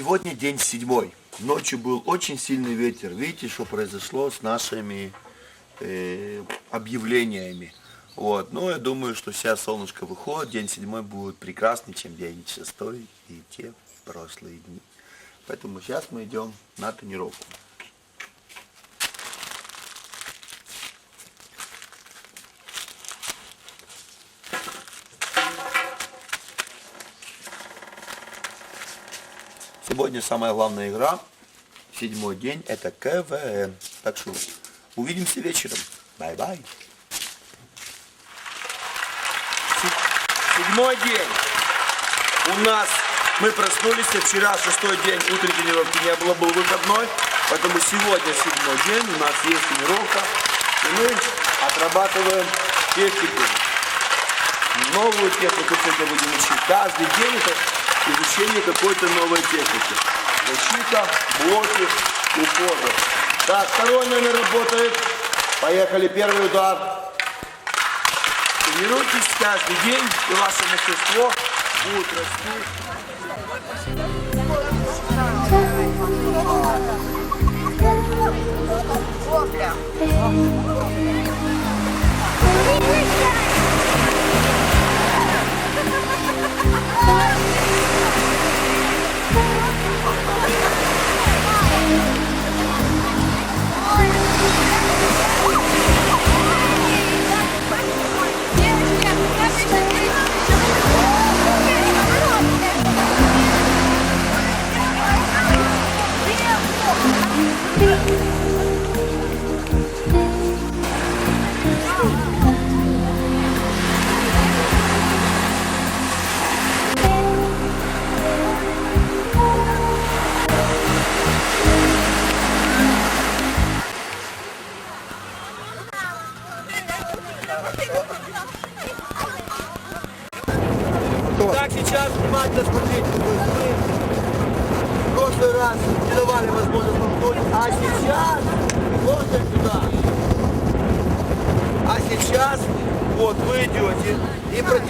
Сегодня день седьмой. Ночью был очень сильный ветер. Видите, что произошло с нашими э, объявлениями. Вот. Но я думаю, что сейчас солнышко выходит, день седьмой будет прекраснее, чем день шестой и те прошлые дни. Поэтому сейчас мы идем на тренировку. Сегодня самая главная игра, седьмой день, это КВН. Так что увидимся вечером. Бай-бай. Седьмой день. У нас мы проснулись, вчера шестой день утренней тренировки не было, был выходной. Поэтому сегодня седьмой день, у нас есть тренировка. И мы отрабатываем технику. Новую технику сегодня будем учить. Каждый день это изучение какой-то новой техники. Защита, блоки, уходы. Так, второй номер работает. Поехали, первый удар. Тренируйтесь каждый день, и ваше мастерство будет расти. Так,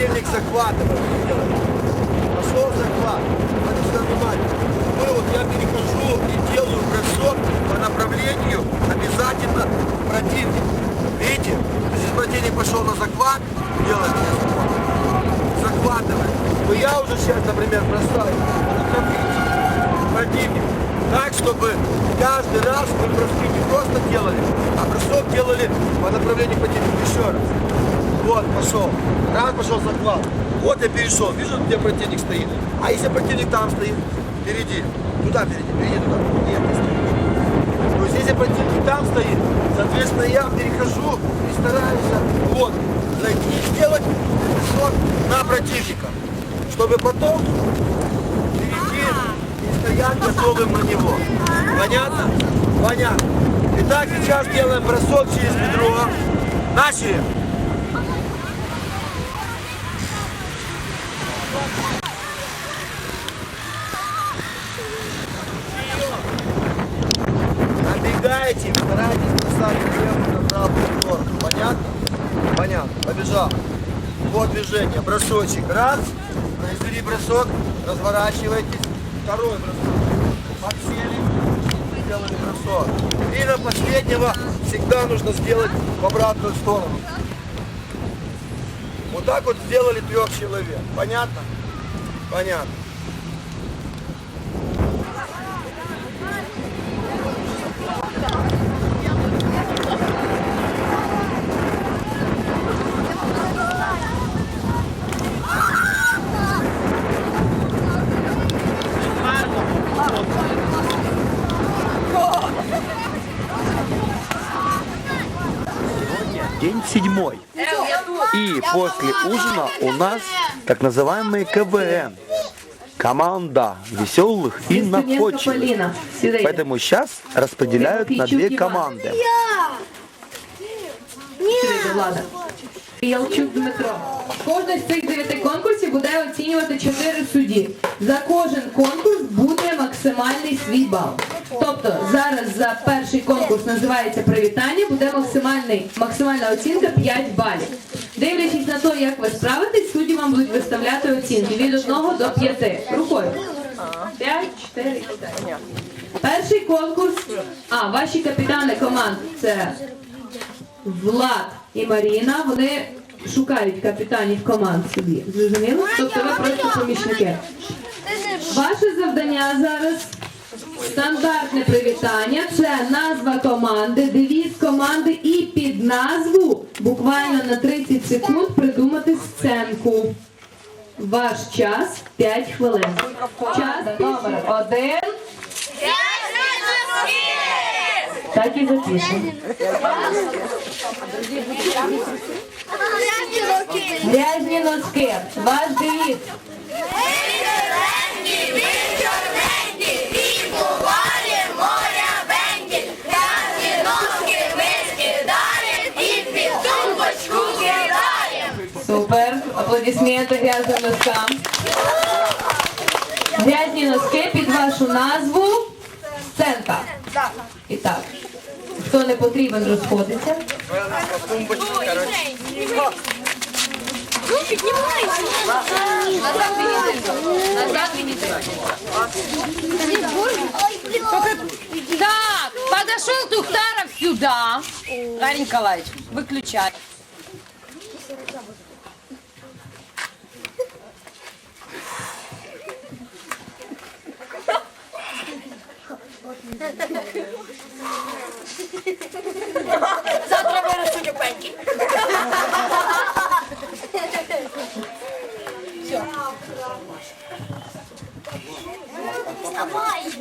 противник захватывает. Пошел захват. Надо сюда внимательно. Мы вот я перехожу и делаю бросок по направлению обязательно противник. Видите? Если противник пошел на захват, делает захват захватывает, то я уже сейчас, например, бросаю на противник. Так, чтобы каждый раз мы броски не просто делали, а бросок делали по направлению к противнику. Еще раз. Вот, пошел. Раз пошел захват. Вот я перешел. Вижу, где противник стоит. А если противник там стоит, впереди. Туда, впереди, впереди, туда. Нет, не стоит. То есть если противник там стоит, соответственно, я перехожу и стараюсь вот, зайти и сделать бросок на противника, чтобы потом и стоять готовым на него. Понятно? Понятно. Итак, сейчас делаем бросок через бедро. Начали. Набегаете, старайтесь бросать левую на правую сторону. Понятно? Понятно. Побежал. Вот движение. Бросочек. Раз. Произвели бросок. Разворачивайтесь. Второй бросок. Подсели. Сделали бросок. И на последнего всегда нужно сделать в обратную сторону. Вот так вот сделали трех человек. Понятно? Понятно. после ужина у нас так называемый КВН. Команда веселых и Студентка находчивых. Поліна. Сюди. Поэтому сейчас распределяют на две команды. Сюди, Влада. Ялчук Дмитро. Кожен з цих дев'яти конкурсів буде оцінювати чотири судді. За кожен конкурс буде максимальний свій бал. Тобто зараз за перший конкурс називається привітання, буде максимальний, максимальна оцінка 5 балів. Дивлячись на те, як ви справитесь, судді вам будуть виставляти оцінки від 1 до 5. Рукою. 5, чотири. Перший конкурс. А, ваші капітани команд це Влад і Маріна. Вони шукають капітанів команд собі. Зрозуміло? Тобто ви просто помічники. Ваше завдання зараз стандартне привітання. Це назва команди, девіз команди і під назву буквально на 30 секунд придумати сценку. Ваш час 5 хвилин. Час номер один. Так і запишемо. Грязні носки. Ваш девіз. Супер. Аплодисменти грязним носкам. Грязні носки під вашу назву. Сценка. І так. Хто не потрібен, розходиться. Так, подошел Тухтаров сюда. Гарри Николаевич, выключай. Завтра вырастут Все. Давай!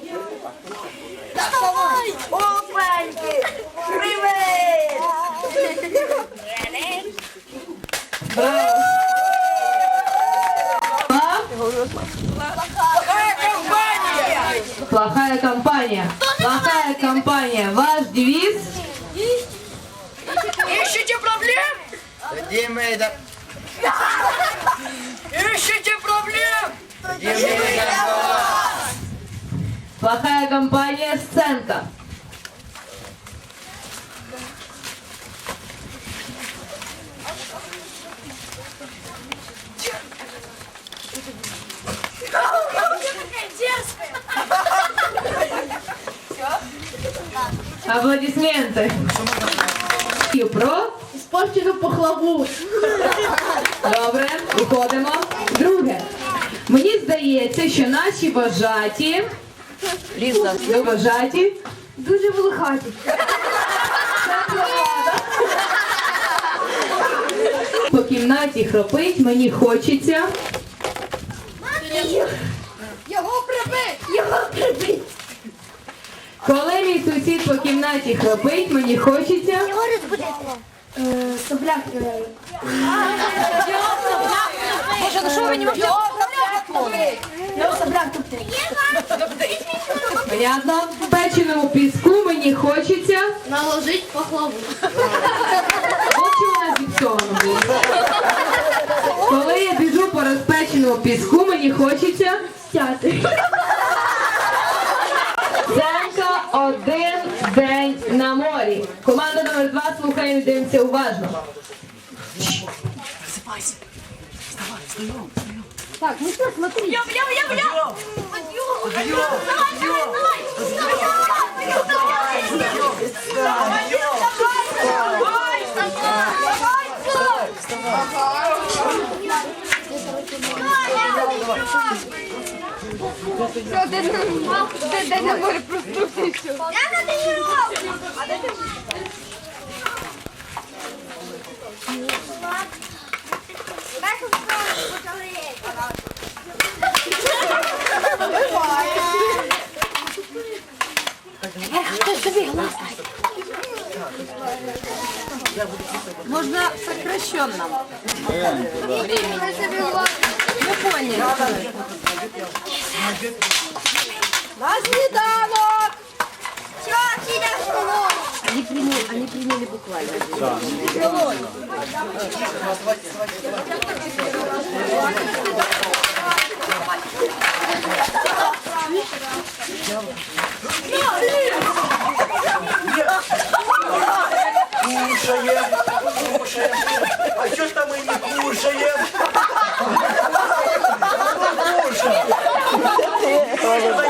Аплодисменты. І Про Спорчену пахлаву. Добре, виходимо. Друге. Mені здається, що наші вожаті, Лиза, ви вожаті, Дуже волохаті. По кімнаті хропить, мені хочеться. Його прибить! Його прибить! Коли мій сусід по кімнаті хропить, мені хочеться. Його розбудити. Е, Собляк. е, Боже, ну что вы не можете? Понятно? В печеному піску мені хочеться. Наложить пахлаву. От чому у нас зіпсовано. Коли я біжу по розпеченому піску, мені хочеться. Стяти. Сценка один день на морі. Команда номер два слухаємо дивимося уважно. Так, ну що, смотри. Я, я, я, я! Давай, давай, давай! Давай! Я на тренировку! Дай Можно сокращенно. Мы поняли. На сніданок! Що, сідаш? Они приняли, они приняли буквально. Кушаем, кушаем. А что там мы не кушаем? Кушаем.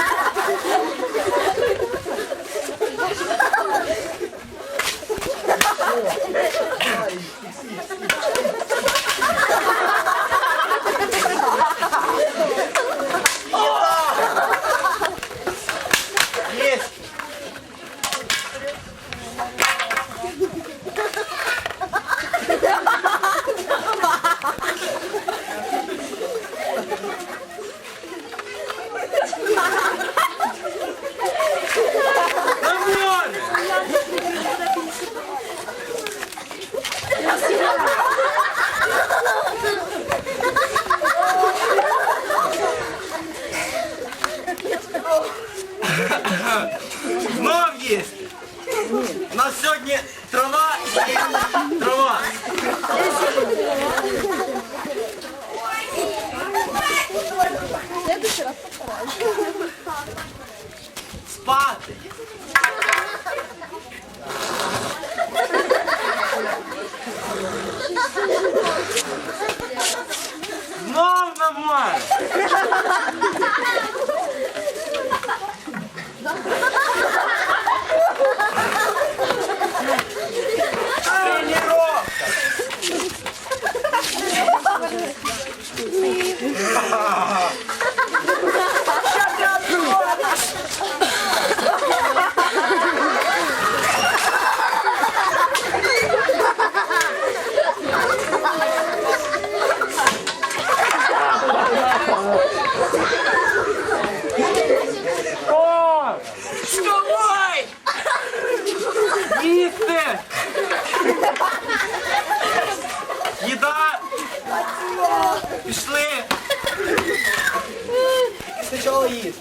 Спочатку їсть.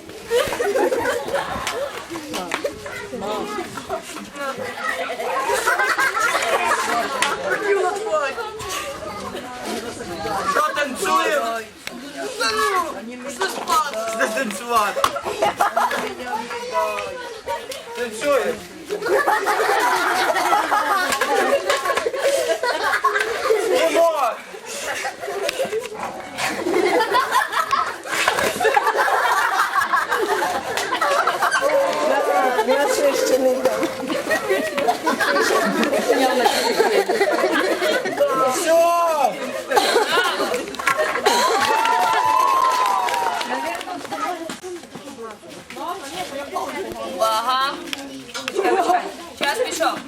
Що танцюємо? Що танцювати? Танцюємо. Тимон! Все! Увага. Чекай, чекай. Час пішов.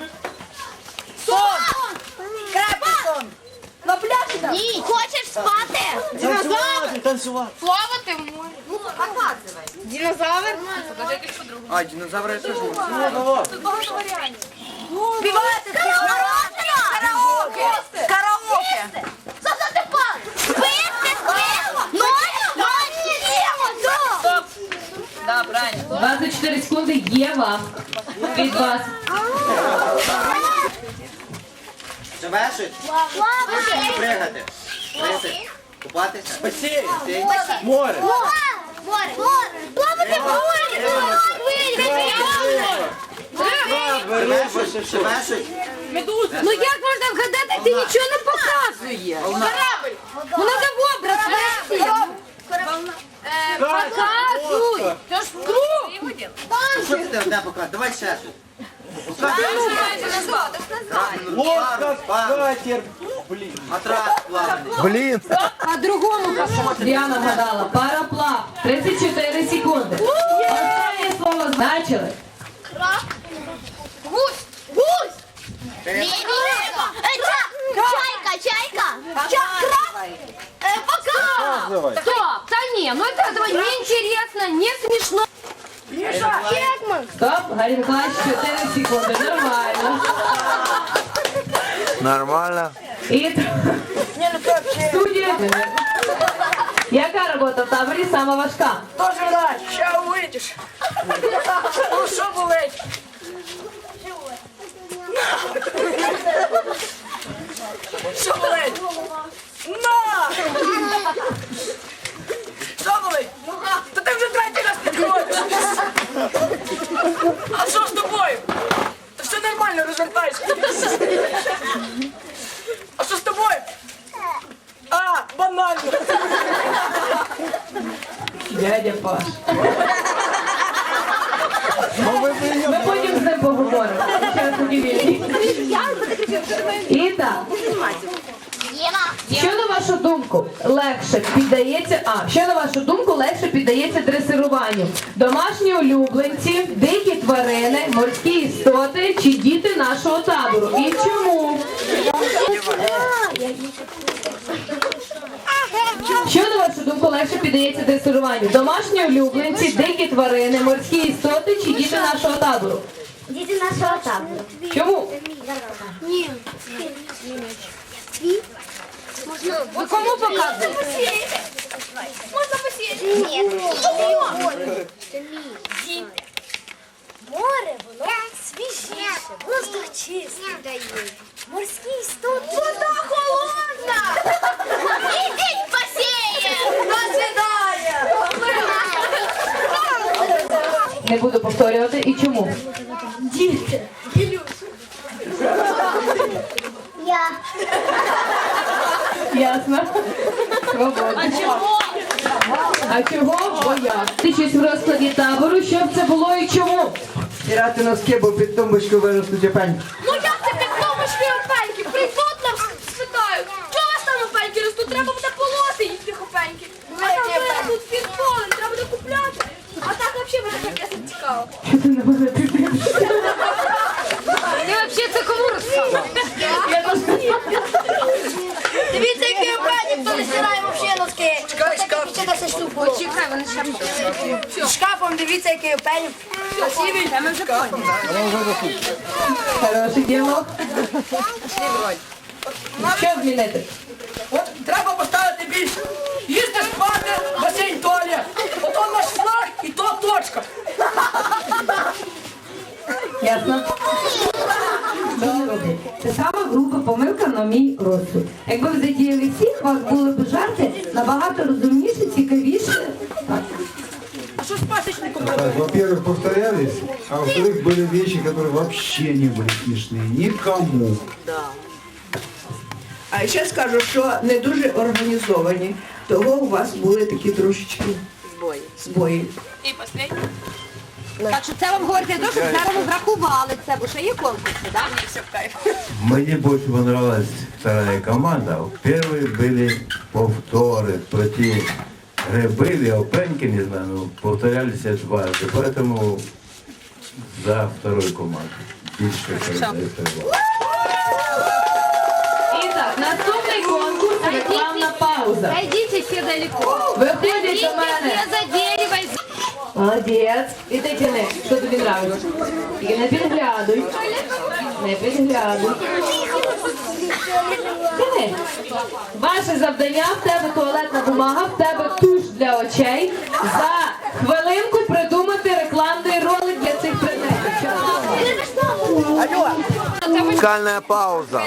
Ні, хочеш спати? Танцювати, танцювати. Слово ти можеш. Ну, показывай. Динозавр? Покажи А, динозавра я кажу. Ну, давай. Співати Караоке! Караоке! Зато ти пан! Спити, спити! Ночі, ночі! Стоп. Да, правильно. 24 секунди є вам. Від вас. Завершить? Плавати! Пригати. Присить. Купатися. Басейн. Море. Море! Море! Плавати в морі! Завершить. Ну як можна вгадати, ти нічого не показує? Корабль. Ну надо в образ вести. Показуй. Це ж круг. Що ти одне показує? Давай ще. Лодка, катер. Блін. Матрас плаваний. Блін. По-другому Діана вгадала. Параплав. 34 секунди. Останнє слово значили. Гусь! Гусь! Риба! Е, ча- Чайка! Чайка! Ча- Е, Пока! Давай. Стоп! Да не, ну это этого не интересно, не смешно. Стоп. Гаррі Миколаївич, 4 секунди. Нормально. Нормально. І студія. Яка робота Там таборі сама важка? Тоже да, ща увидиш. Ну що болить? Що болить? На! екіпаж. Ми потім з ним поговоримо. І так. Що на вашу думку легше піддається, а що на вашу думку легше піддається дресируванню? Домашні улюбленці, дикі тварини, морські істоти чи діти нашого табору? І чому? Вашу думку легше піддається дресируванню? Домашні улюбленці, дикі тварини, морські істоти чи діти нашого табору? Діти нашого табору. Чому? Ні. Ви кому показуєте? Можна посіяти? Ні. Море, воно свіжіше, воздух чистий дає. Морський студ, вода холодна. Ідіть посіє. Посідає. Не буду повторювати. І чому? Я. Ясно. Свободно. А чого? А чого? Бо я. Ти щось в розкладі табору, щоб це було і чому? Стирати носки, бо під тумбочкою виростуть опеньки. Ну як це під томочки опеньки? Прийдуть нам спитають, чого у вас там опеньки ростуть? Треба буде полоти їх тих опеньків. А там виростуть під полем, треба буде купляти. А так взагалі буде таке не цікаво. Що ти на мене Ти взагалі це кому розказав? Дивіться, які опені, хто не стирає взагалі носки. Чекай, шкаф. Вони ще Шкафом дивіться. Ми вже поняли. Хороший діалог. Що змінити? От треба поставити більше. Їсти спати, басейн туалет. Ото наш флаг і то точка. Ясно? Це сама груба помилка на мій розсуд. Якби ви задіяли всіх, у вас були б жарти набагато розумніше, цікавіше Так. А що з пасічником? Так, Во-первых, повторялись, а во-вторых, были вещи, которые вообще не были смешные. Никому. А ще скажу, що не дуже організовані, того у вас були такі трошечки збої. збої. Так що це вам говорить, то, щоб зараз ви врахували це, бо ще є конкурси, так? Мне больше понравилась вторая команда. Первые были повторы. Про те грибы или опеньки, не знаю, ну, повторялись дважды. Поэтому за вторую команду. Больше передаю. І так, наступний конкурс рекламна пауза. Зайдите всі далеко. Виходять Идите до мене. все за дерево. и- Молодець. І ти тяни, що тобі нравиться. Тільки не підглядуй. Не підглядуй. Ваше завдання, в тебе туалетна бумага, в тебе туш для очей. За хвилинку придумати рекламний ролик для цих предметів. Музыкальная пауза.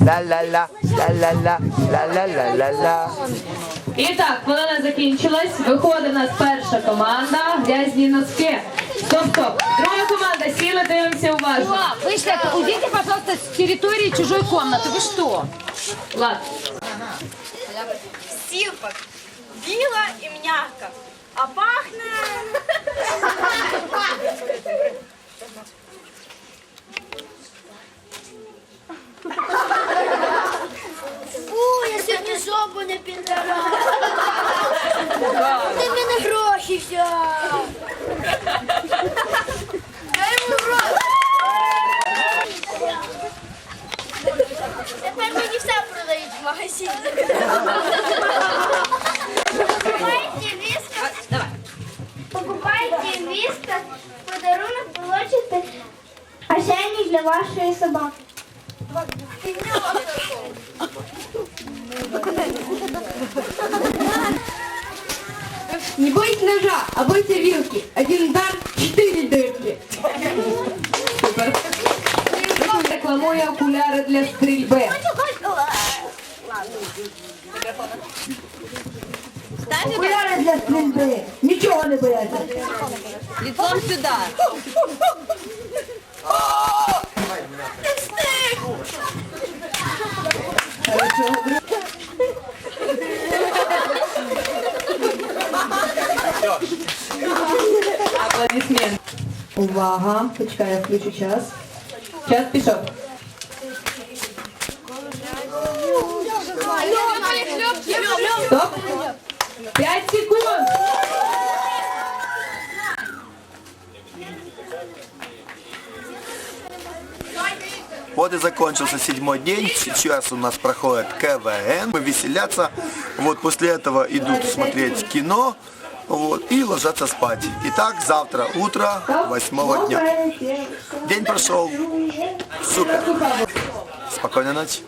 Ла-ла-ла, ла-ла-ла, ла-ла-ла-ла-ла. І так, хвилина закінчилась. Виходить у нас перша команда. Грязні носки. Стоп, стоп. Друга команда сіла, дивимося уважно. О, Вы что, уйдите, пожалуйста, с территории чужой комнаты. Вы что? Влад. Сілпак. Біла і м'яка. А пахне... Фу, я сьогодні жопу не підтирала. Ти в мене гроші взяв. Вашої собаки. Не бойтесь ножа, а бойтесь вилки. Один удар, четыре дырки. Рекламує окуляри для стрільби. Окуляри для стрільби. Нічого не бояться. Лицом сюда. Увага, почекай, я включу час. Час пішов. Стоп. П'ять секунд. Вот и закончился седьмой день. Сейчас у нас проходит КВН. Мы веселятся. Вот после этого идут смотреть кино. Вот, и ложатся спать. Итак, завтра утро, восьмого дня. День прошел. Супер. Спокойной ночи.